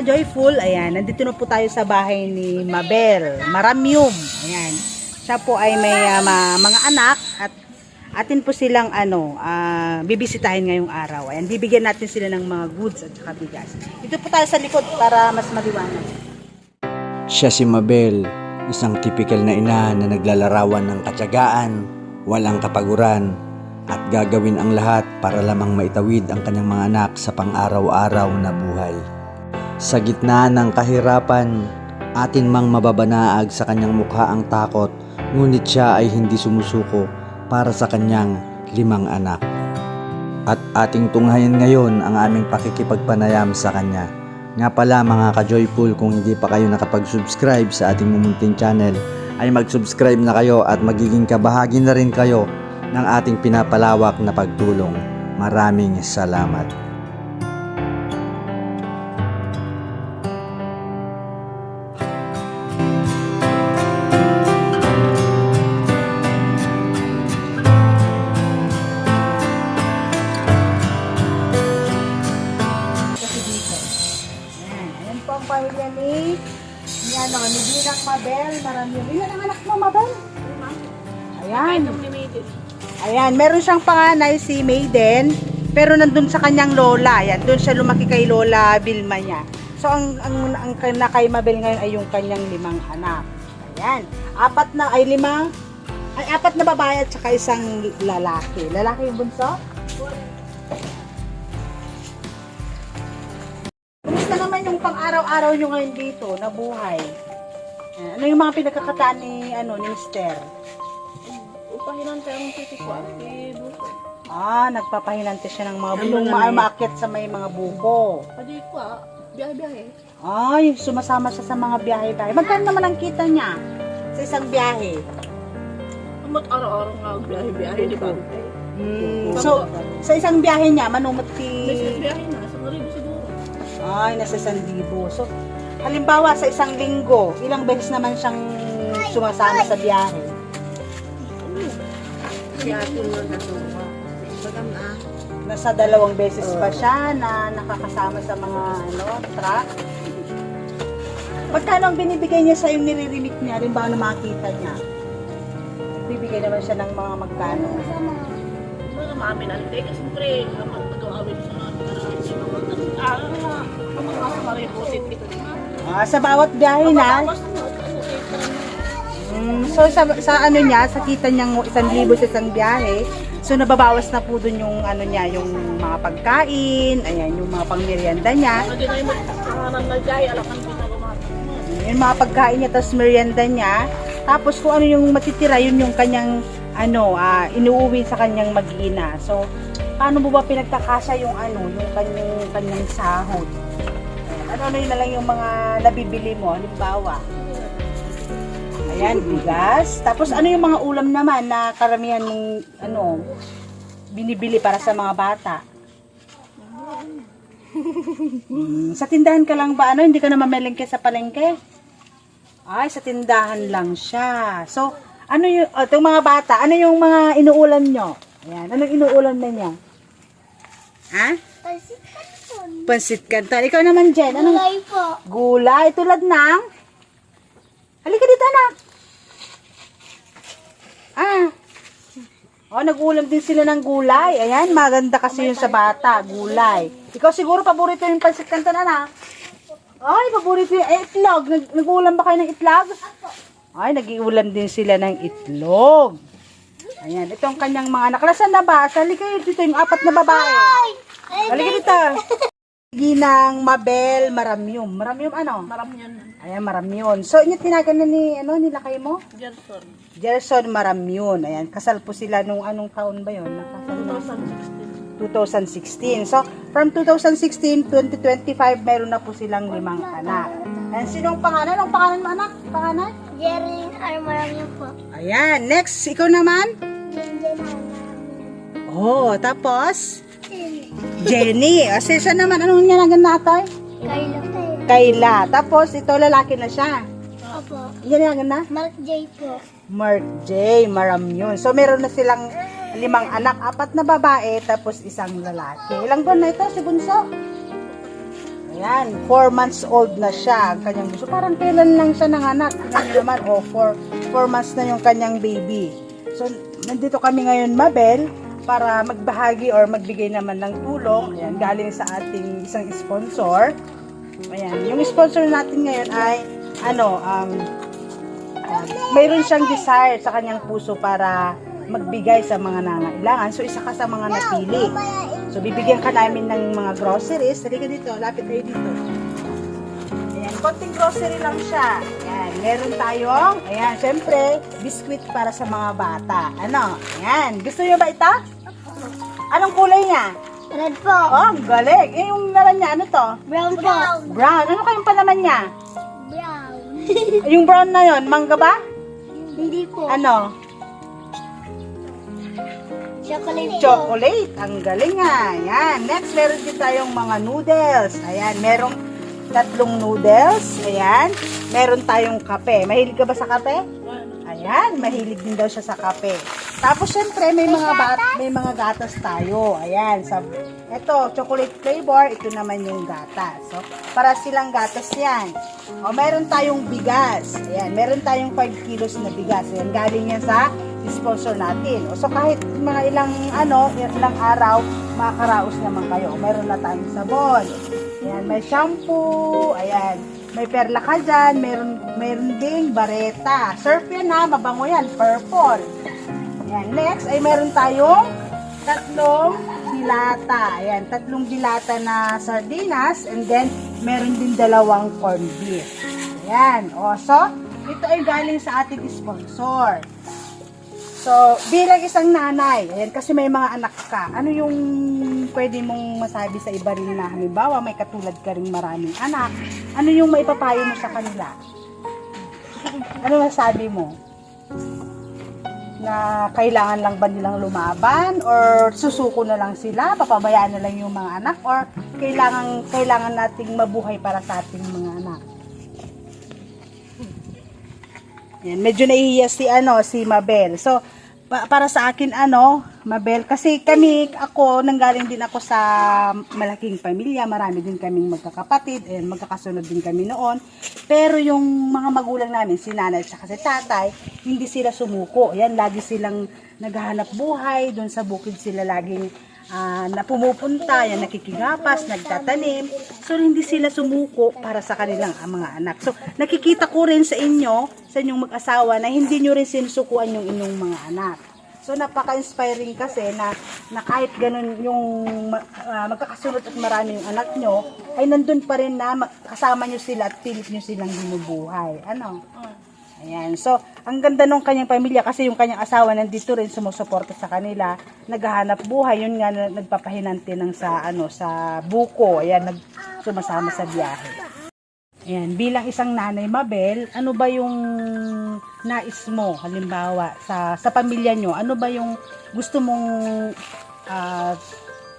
Joyful, ayan, nandito na po tayo sa bahay ni Mabel, Maramium. Ayan. Siya po ay may ma- mga anak at atin po silang ano, ah, bibisitahin ngayong araw. Ayan, bibigyan natin sila ng mga goods at saka bigas. Dito po tayo sa likod para mas maliwanag. Siya si Mabel, isang tipikal na ina na naglalarawan ng katyagaan, walang kapaguran, at gagawin ang lahat para lamang maitawid ang kanyang mga anak sa pang-araw-araw na buhay. Sa gitna ng kahirapan, atin mang mababanaag sa kanyang mukha ang takot, ngunit siya ay hindi sumusuko para sa kanyang limang anak. At ating tunghayan ngayon ang aming pakikipagpanayam sa kanya. Nga pala mga ka-joyful kung hindi pa kayo nakapag-subscribe sa ating mumunting channel ay mag-subscribe na kayo at magiging kabahagi na rin kayo ng ating pinapalawak na pagtulong. Maraming salamat. Ayan, meron siyang panganay si Maiden, pero nandun sa kanyang lola. Ayan, doon siya lumaki kay Lola Vilma niya. So, ang, ang, ang, ang kay Mabel ngayon ay yung kanyang limang anak. Ayan. Apat na, ay limang, ay apat na babae at saka isang lalaki. Lalaki yung bunso? Kumusta naman yung pang-araw-araw nyo ngayon dito na buhay? Ano yung mga pinagkakataan ni, ano, ni Mister? Upahinan tayo ng titi ko at buko. Ah, nagpapahinante siya ng mga Ang bulong mga ma- may- maakyat sa may mga buko. Padi ko ah, biyahe-biyahe. Ay, sumasama siya sa mga biyahe-biyahe. Magkano naman ang kita niya sa isang biyahe? Amot araw-araw nga biyahe-biyahe, di ba? Hmm, so, sa isang biyahe niya, manumot May si... biyahe na, sa maribo siguro. Ay, nasa Sandibo. So, halimbawa sa isang linggo, ilang beses naman siyang sumasama sa biyahe? Si ate mo na suha. Maganda. Nasa dalawang beses pa siya na nakakasama sa mga ano, truck. Magkano ang binibigay niya sa yung nire-remit niya? Halimbawa na makita niya. Bibigay naman siya ng mga magkano. Mga mami na rin. Kasi siyempre, naman pag-awin sa mga Ah, ang mga sa maribo, titi ko. Ah, sa bawat biyahe na, Tapos, ano, eh, mm, so sa, sa ano niya, sa kita niyang isang libo sa isang biyahe, so nababawas na po dun yung ano niya, yung mga pagkain, ayan, yung mga pangmerienda niya, na yung mga pagkain niya, tapos merienda niya, tapos kung ano yung matitira, yun yung kanyang, ano, ah, inuuwi sa kanyang mag-ina. So, paano mo ba pinagkakasya yung ano, yung kanyang, kanyang sahod? Ano, ano yun na lang yung mga nabibili mo, halimbawa? Ayan, bigas. Tapos ano yung mga ulam naman na karamihan mong, ano, binibili para sa mga bata? Hmm, sa tindahan ka lang ba? Ano, hindi ka na mamelengke sa palengke? Ay, sa tindahan lang siya. So, ano yung, oh, itong mga bata, ano yung mga inuulam nyo? Ayan, anong inuulam na niya? Ha? Pansit canton. Ikaw naman, Jen. Anong Gulay po. gulay? Tulad ng? Halika dito, anak. Ah. Oh, nag-ulam din sila ng gulay. Ayan, maganda kasi yun sa bata, gulay. Ikaw siguro paborito yung pansit canton, anak. Ay, paborito yung eh, itlog. Nag nag-ulam ba kayo ng itlog? Ay, nag-iulam din sila ng itlog. Ayan, ito ang kanyang mga anak. Nasaan na ba? Sali kayo dito, yung apat na babae. Halika dito. Ginang Mabel Maramium. Maramium ano? Marami yan. Ayan, Maramion. So, inyo tinagan na ni, ano, nila kayo mo? Gerson. Gerson Maramion. Ayan, kasal po sila nung anong taon ba yun? Nakasal na. 2016. 2016. So, from 2016, 2025, meron na po silang limang anak. Ayan, sinong pangalan? Anong pangalan mo, anak? Pangalan? Jerry Armarang yun po. Ayan, next, ikaw naman? Armarang. Oh, tapos? Sin. Jenny. O, si siya naman, anong niya nagan natay? Carlo. Kayla. Tapos, ito, lalaki na siya. Opo. Yan na? Mark J po. Mark J. Maramyun. So, meron na silang limang anak, apat na babae, tapos isang lalaki. Ilang buwan na ito si Bunso? Ayan, 4 months old na siya. Ang kanyang gusto. Parang kailan lang siya nanganak. Tingnan niyo naman, oh, 4, 4 months na yung kanyang baby. So, nandito kami ngayon, Mabel, para magbahagi or magbigay naman ng tulong. Ayan, galing sa ating isang sponsor. Ayan, yung sponsor natin ngayon ay, ano, um, uh, mayroon siyang desire sa kanyang puso para magbigay sa mga nangailangan. So, isa ka sa mga napili. So, bibigyan ka namin ng mga groceries. Halika dito, lapit tayo dito. Ayan, konting grocery lang siya. Ayan, meron tayong, ayan, syempre, biscuit para sa mga bata. Ano? Ayan, gusto niyo ba ito? Anong kulay niya? Red po. Oh, ang galing. Eh, yung naman niya, ano to? Brown po. Brown. Ano kayong palaman niya? Brown. Yung brown na yon, mangga ba? Hindi po. Ano? Chocolate. Chocolate. Ang galing nga. Ayan. Next, meron din tayong mga noodles. Ayan, merong tatlong noodles. Ayan. Meron tayong kape. Mahilig ka ba sa kape? Ayan, mahilig din daw siya sa kape. Tapos syempre may mga bat, may mga gatas tayo. Ayan, sa ito, chocolate flavor, ito naman yung gatas. So, para silang gatas 'yan. O meron tayong bigas. Ayan, meron tayong 5 kilos na bigas. Ayan, galing yan sa sponsor natin. O, so kahit mga ilang ano, ilang araw, makakaraos naman kayo. O, meron na tayong sabon. Ayan, may shampoo. Ayan, may perla ka dyan, meron, meron ding bareta. Surf yan ha, mabango yan, purple. Ayan, next ay meron tayong tatlong dilata. Ayan, tatlong dilata na sardinas and then meron din dalawang corned beef. Ayan, o so, ito ay galing sa ating sponsor. So, bilang isang nanay, ayan, kasi may mga anak ka, ano yung pwede mong masabi sa iba rin na halimbawa may katulad ka rin maraming anak, ano yung maipapayo mo sa kanila? Ano masabi mo? Na kailangan lang ba nilang lumaban or susuko na lang sila, papabayaan na lang yung mga anak or kailangan kailangan nating mabuhay para sa ating mga anak? Yan, medyo nahihiya si ano, si Mabel. So, pa- para sa akin ano, Mabel, kasi kami, ako, nanggaling din ako sa malaking pamilya, marami din kaming magkakapatid, and magkakasunod din kami noon. Pero yung mga magulang namin, si nanay at si tatay, hindi sila sumuko. Yan, lagi silang naghahanap buhay, doon sa bukid sila laging ah, na pumupunta, yan nakikigapas, nagtatanim. So hindi sila sumuko para sa kanilang ah, mga anak. So nakikita ko rin sa inyo, sa inyong mag-asawa na hindi nyo rin sinusukuan yung inyong mga anak. So napaka-inspiring kasi na, na kahit ganun yung ah, magkakasunod at marami yung anak nyo, ay nandun pa rin na ma- kasama nyo sila at pilit nyo silang binubuhay. Ano? Ayan. So, ang ganda nung kanyang pamilya kasi yung kanyang asawa nandito rin sumusuporta sa kanila. Naghahanap buhay. Yun nga na, nagpapahinante ng sa ano sa buko. Ayan, nag sumasama sa biyahe. Ayan, bilang isang nanay Mabel, ano ba yung nais mo halimbawa sa sa pamilya nyo? Ano ba yung gusto mong ah,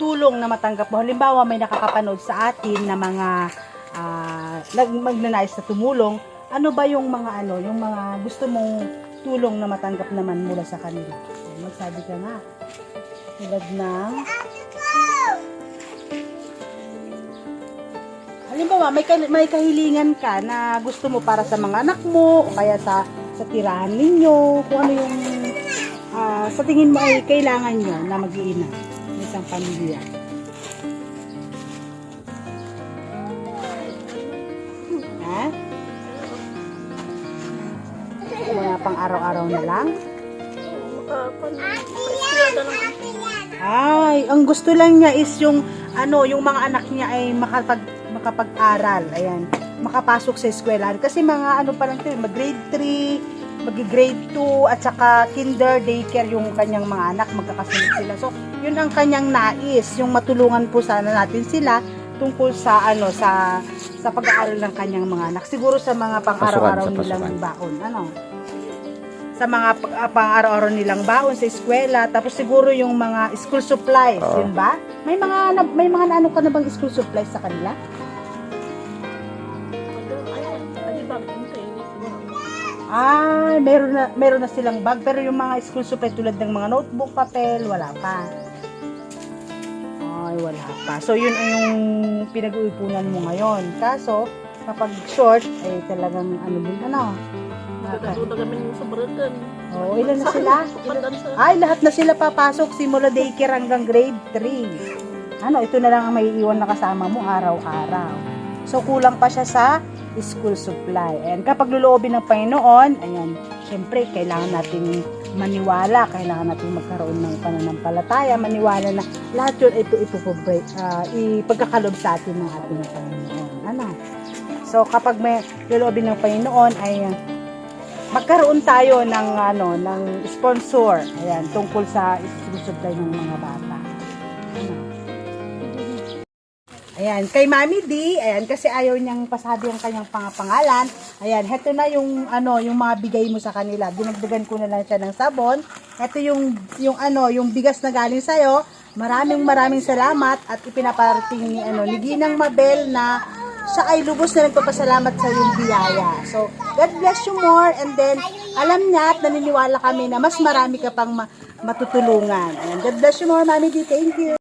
tulong na matanggap mo? Halimbawa may nakakapanood sa atin na mga nag magnanais na tumulong, ano ba yung mga ano, yung mga gusto mong tulong na matanggap naman mula sa kanila? Magsabi ka nga. Tulad ng Halimbawa, may, may kahilingan ka na gusto mo para sa mga anak mo, o kaya sa, sa tirahan ninyo, kung ano yung ah, sa tingin mo ay kailangan nyo na mag-iina ng isang pamilya. Araw-araw na lang? Ay, ang gusto lang niya is yung ano, yung mga anak niya ay makapag makapag-aral. Ayan, makapasok sa eskwelahan kasi mga ano pa lang 'to, mag grade 3, mag grade 2 at saka kinder daycare yung kanyang mga anak magkakasunod sila. So, yun ang kanyang nais, yung matulungan po sana natin sila tungkol sa ano sa sa pag-aaral ng kanyang mga anak. Siguro sa mga pang-araw-araw nilang baon, ano? Sa mga ah, pang-araw-araw nilang baon sa eskwela, tapos siguro yung mga school supplies, Oo. yun ba? May mga na- may mga ano ka na bang school supplies sa kanila? Ah, meron na meron na silang bag pero yung mga school supplies tulad ng mga notebook, papel, wala pa. Ay, wala wala pa. So, yun ang yung pinag-uupunan mo ngayon. Kaso, kapag short, ay talagang ano din, ano? Nagkatuto kami sa Baragan. Oo, ilan na sila? Ay, lahat na sila papasok simula daycare hanggang grade 3. Ano, ito na lang ang maiiwan na kasama mo araw-araw. So, kulang pa siya sa school supply. And kapag luluobin ng Panginoon, ayan, syempre, kailangan natin maniwala, kailangan natin magkaroon ng pananampalataya, maniwala na lahat yun ito ipuprovide, uh, ipagkakalob sa atin ng ating Panginoon. Ano? So, kapag may luluobin ng Panginoon, ay magkaroon tayo ng ano ng sponsor ayan tungkol sa isusupply ng mga bata ano. Ayan, kay Mami D, ayan, kasi ayaw niyang pasabi ang kanyang pangapangalan. Ayan, heto na yung, ano, yung mga bigay mo sa kanila. Dinagdagan ko na lang siya ng sabon. Heto yung, yung, ano, yung bigas na galing sa'yo. Maraming maraming salamat at ipinaparating ni, ano, ni Ginang Mabel na siya ay lubos na nagpapasalamat sa iyong biyaya. So, God bless you more and then alam niya at naniniwala kami na mas marami ka pang ma- matutulungan. Ayan, God bless you more, Mami D. Thank you.